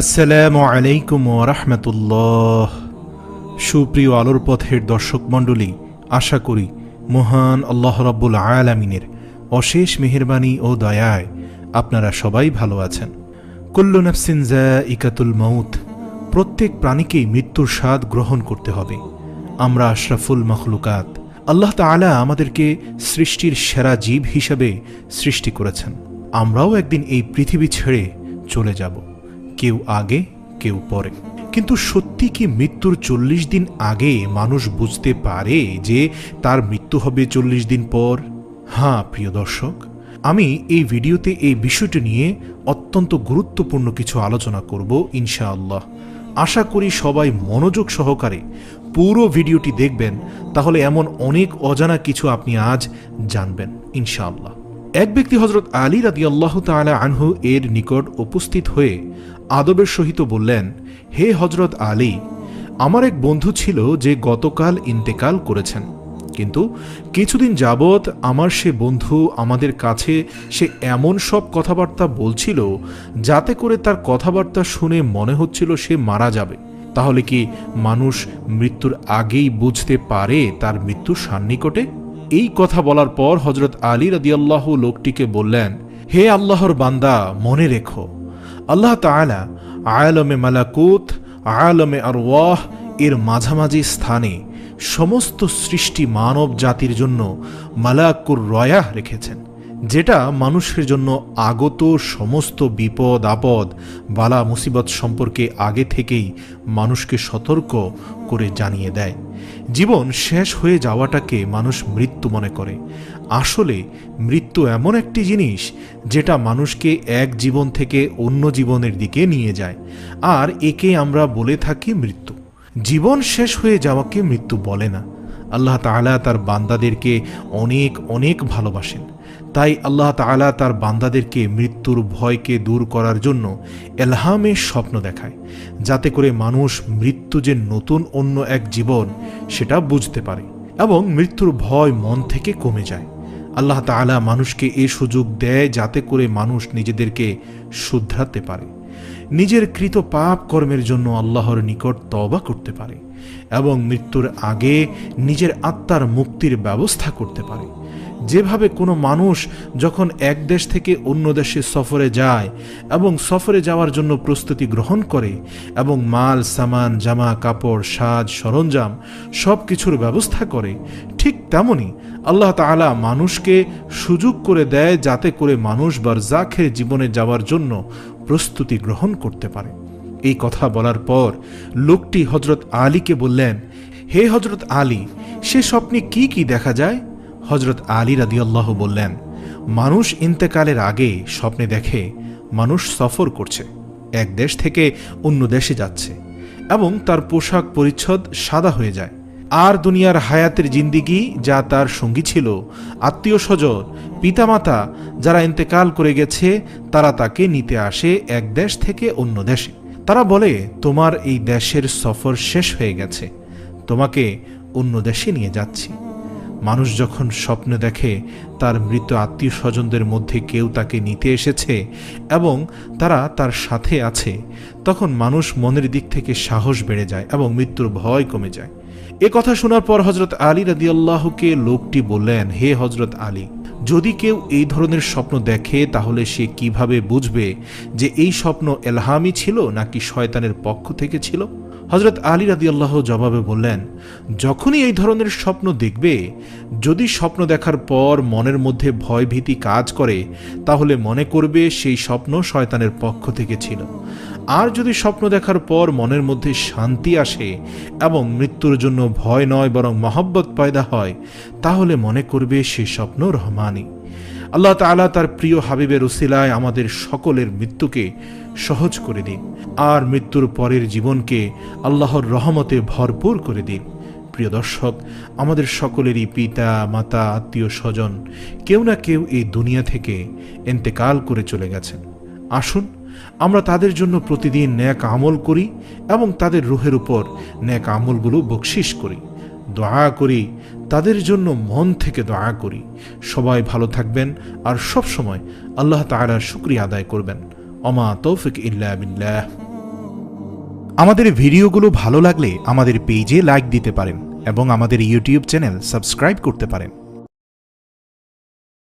আসসালামু আলাইকুম রহমতুল্লাহ। সুপ্রিয় আলোর পথের দর্শক মণ্ডলী, আশা করি মহান আল্লাহ রব্বুল আলামিনের অশেষ মেহেরবানি ও দয়ায় আপনারা সবাই ভালো আছেন। কুল্লু নফসিন ইকাতুল মৌত প্রত্যেক প্রাণীকেই মৃত্যুর স্বাদ গ্রহণ করতে হবে। আমরা আশরাফুল মখলুকাত, আল্লাহ তাআলা আমাদেরকে সৃষ্টির সেরা জীব হিসাবে সৃষ্টি করেছেন। আমরাও একদিন এই পৃথিবী ছেড়ে চলে যাব। কেউ আগে, কেউ পরে। কিন্তু সত্যি কি মৃত্যুর চল্লিশ দিন আগে মানুষ বুঝতে পারে যে তার মৃত্যু হবে চল্লিশ দিন পর? হ্যাঁ প্রিয় দর্শক, আমি এই ভিডিওতে এই বিষয়টি নিয়ে অত্যন্ত গুরুত্বপূর্ণ কিছু আলোচনা করব ইনশাআল্লাহ। আশা করি সবাই মনোযোগ সহকারে পুরো ভিডিওটি দেখবেন, তাহলে এমন অনেক অজানা কিছু আপনি আজ জানবেন, ইনশাআল্লাহ। এক ব্যক্তি হজরত আলী রাদি আল্লাহ তালা আনহু এর নিকট উপস্থিত হয়ে আদবের সহিত বললেন, হে হজরত আলী, আমার এক বন্ধু ছিল যে গতকাল ইন্তেকাল করেছেন। কিন্তু কিছুদিন যাবৎ আমার সে বন্ধু আমাদের কাছে সে এমন সব কথাবার্তা বলছিল, যাতে করে তার কথাবার্তা শুনে মনে হচ্ছিল সে মারা যাবে। তাহলে কি মানুষ মৃত্যুর আগেই বুঝতে পারে তার মৃত্যু সান্নিকটে? এই কথা বলার পর হজরত আলী রাদিয়াল্লাহ লোকটিকে বললেন, হে আল্লাহর বান্দা, মনে রেখো আল্লাহ তালা আয়ালমে মালাকুত আয়ালমে আর ওয়াহ এর মাঝামাঝি স্থানে সমস্ত সৃষ্টি মানব জাতির জন্য মালাকুর রয়াহ রেখেছেন। যেটা মানুষের জন্য আগত সমস্ত বিপদ, আপদ, বালা, মুসিবত সম্পর্কে আগে থেকেই মানুষকে সতর্ক করে জানিয়ে দেয়। জীবন শেষ হয়ে যাওয়াটাকে মানুষ মৃত্যু মনে করে। আসলে মৃত্যু এমন একটি জিনিস যেটা মানুষকে এক জীবন থেকে অন্য জীবনের দিকে নিয়ে যায়। আর একে আমরা বলে থাকি মৃত্যু। জীবন শেষ হয়ে যাওয়াকে মৃত্যু বলে না। আল্লাহ তাআলা তার বান্দাদেরকে অনেক অনেক ভালোবাসেন। তাই আল্লাহ তাআলা তার বান্দাদেরকে মৃত্যুর ভয়কে দূর করার জন্য এলহামের স্বপ্ন দেখায়, যাতে করে মানুষ মৃত্যু যে নতুন অন্য এক জীবন সেটা বুঝতে পারে এবং মৃত্যুর ভয় মন থেকে কমে যায়। আল্লাহ তাআলা মানুষকে এ সুযোগ দেয় যাতে করে মানুষ নিজেদেরকে শুধরাতে পারে। নিজের কৃত পাপ কর্মের জন্য আল্লাহর নিকট তবা করতে পারে এবং মৃত্যুর আগে নিজের আত্মার মুক্তির ব্যবস্থা করতে পারে। যেভাবে কোনো মানুষ যখন এক দেশ থেকে অন্য দেশে সফরে যায় এবং সফরে যাওয়ার জন্য প্রস্তুতি গ্রহণ করে এবং মাল, সামান, জামা, কাপড় সাজ সরঞ্জাম সব কিছুর ব্যবস্থা করে, ঠিক তেমনি আল্লাহ তাআলা মানুষকে সুযোগ করে দেয় যাতে করে মানুষ বারজাখের জীবনে যাওয়ার জন্য প্রস্তুতি গ্রহণ করতে পারে। এই কথা বলার পর লোকটি হজরত আলীকে বললেন, হে হজরত আলী, সে স্বপ্নে কি কি দেখা যায়? হজরত আলী রাদিয়াল্লাহ বললেন, মানুষ ইন্তেকালের আগে স্বপ্নে দেখে, মানুষ সফর করছে, এক দেশ থেকে অন্য দেশে যাচ্ছে এবং তার পোশাক পরিচ্ছদ সাদা হয়ে যায়। আর দুনিয়ার হায়াতের জিন্দিগি যা তার সঙ্গী ছিল আত্মীয় স্বজন পিতামাতা যারা ইন্তেকাল করে গেছে, তারা তাকে নিতে আসে এক দেশ থেকে অন্য দেশে। তারা বলে, তোমার এই দেশের সফর শেষ হয়ে গেছে, তোমাকে অন্য দেশে নিয়ে যাচ্ছি। মানুষ যখন স্বপ্নে দেখে, তার মৃত আত্মীয় স্বজনদের মধ্যে কেউ তাকে নিতে এসেছে এবং তারা তার সাথে আছে, তখন মানুষ মনের দিক থেকে সাহস বেড়ে যায় এবং মৃত্যুর ভয় কমে যায়। এ কথা শোনার পর হজরত আলী রাদিয়াল্লাহকে লোকটি বললেন, হে হজরত আলী, যদি কেউ এই ধরনের স্বপ্ন দেখে, তাহলে সে কীভাবে বুঝবে যে এই স্বপ্ন এলহামি ছিল নাকি শয়তানের পক্ষ থেকে ছিল? হজরত আলী রাদি আল্লাহ জবাবে বললেন, যখনই এই ধরনের স্বপ্ন দেখবে, যদি স্বপ্ন দেখার পর মনের মধ্যে ভয়ভীতি কাজ করে, তাহলে মনে করবে সেই স্বপ্ন শয়তানের পক্ষ থেকে ছিল। আর যদি স্বপ্ন দেখার পর মনের মধ্যে শান্তি আসে এবং মৃত্যুর জন্য ভয় নয় বরং মহব্বত পয়দা হয়, তাহলে মনে করবে সেই স্বপ্ন রহমানি। আল্লাহ তালা তার প্রিয় হাবিবের উসিলায় আমাদের সকলের মৃত্যুকে সহজ করে দিন। আর মৃত্যুর পরের জীবনকে আল্লাহর রহমতে ভরপুর করে দিন। প্রিয় দর্শক, আমাদের সকলেরই পিতা, মাতা, আত্মীয়, স্বজন কেউ না কেউ এই দুনিয়া থেকে এন্তেকাল করে চলে গেছেন। আসুন, আমরা তাদের জন্য প্রতিদিন ন্যাক আমল করি এবং তাদের রুহের উপর ন্যাক আমলগুলো বকশিস করি। দয়া করি, তাদের জন্য মন থেকে দোয়া করি। সবাই ভালো থাকবেন আর সব সময় আল্লাহ তাহারা শুক্রিয়া আদায় করবেন। অমা তৌফিক ইল্লা বিল্লাহ। আমাদের ভিডিওগুলো ভালো লাগলে আমাদের পেজে লাইক দিতে পারেন এবং আমাদের ইউটিউব চ্যানেল সাবস্ক্রাইব করতে পারেন।